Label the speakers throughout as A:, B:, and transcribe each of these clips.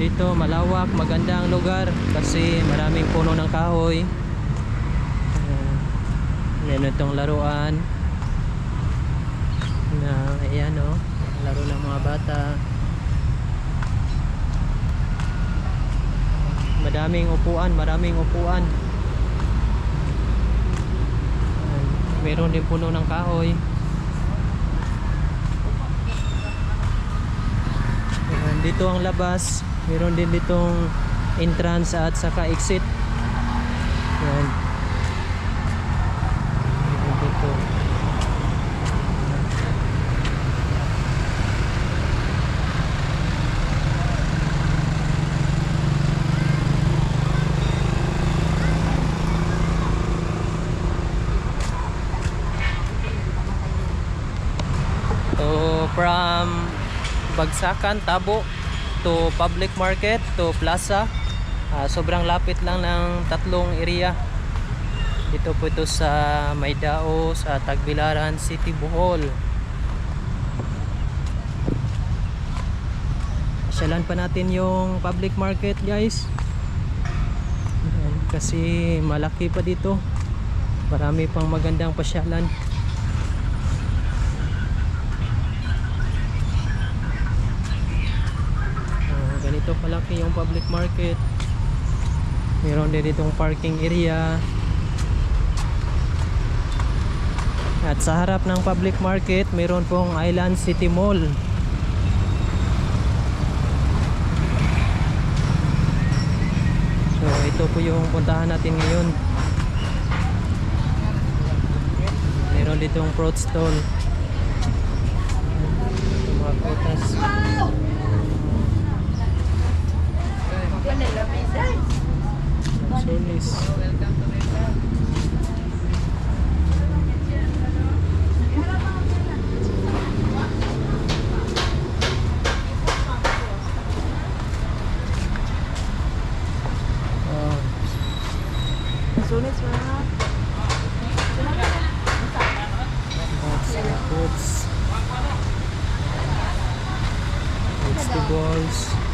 A: dito malawak, maganda ang lugar kasi maraming puno ng kahoy. Yan itong laruan na ayan o, laro ng mga bata. Madaming upuan, maraming upuan. Meron din puno ng kahoy. Ayan, dito ang labas. Meron din ditong entrance at saka exit. Meron Dito. From Bagsakan, Tabo to public market to plaza. Ah, sobrang lapit lang ng tatlong area. Dito po ito sa Maydao, sa Tagbilaran City, Bohol. Pasyalan pa natin yung public market guys. Kasi malaki pa dito. Marami pang magandang pasyalan. Ganito kalaki yung public market. Meron din ditong parking area. At sa harap ng public market meron pong Island City Mall. So ito po yung puntahan natin ngayon. Meron ditong fruit stall Ito mga prutas Solis. Oh,
B: Sulit mga
A: lots of fruits. Vegetables.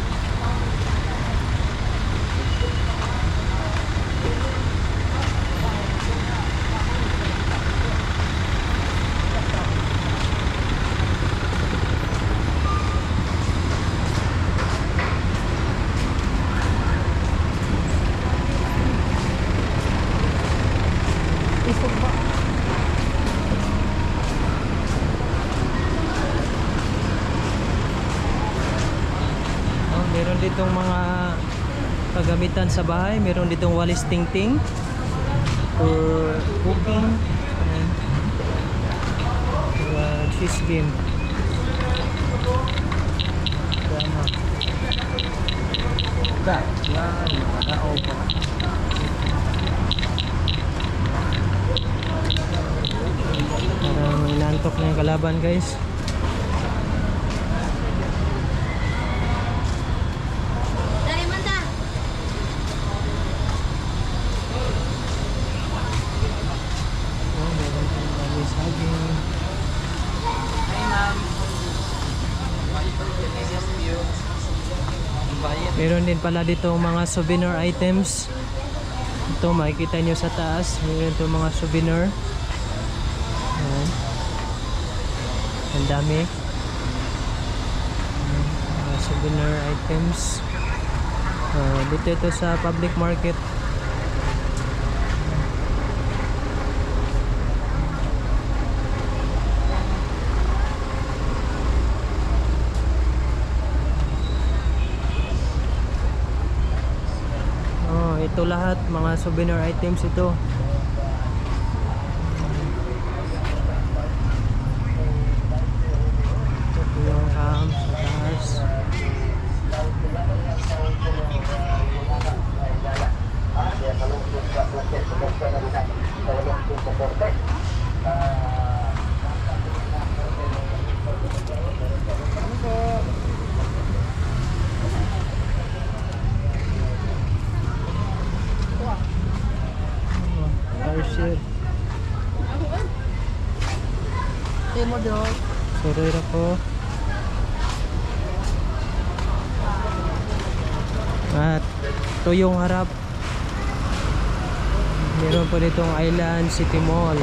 B: Isog ba?
A: Oh, meron ditong mga kagamitan sa bahay. Meron ditong walis tingting for cooking. Ayan. Uh, cheese bean. Tama.
C: Da, yan, naopo.
A: Parang inantok na yung kalaban guys. Oh, meron din pala dito mga souvenir items. Ito makikita nyo sa taas. Meron ito mga souvenir. Ayan. Ang dami. Mga souvenir items. Ah, dito ito sa public market. Oh, ito lahat mga souvenir items. Ito po yung ham sa taas. Oh, car share.
B: Timo do.
A: Sorry po. At ito yung harap. Meron po ditong Island City Mall.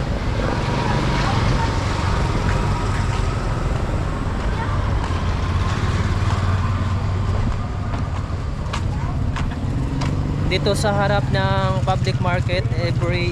A: Dito sa harap ng public market every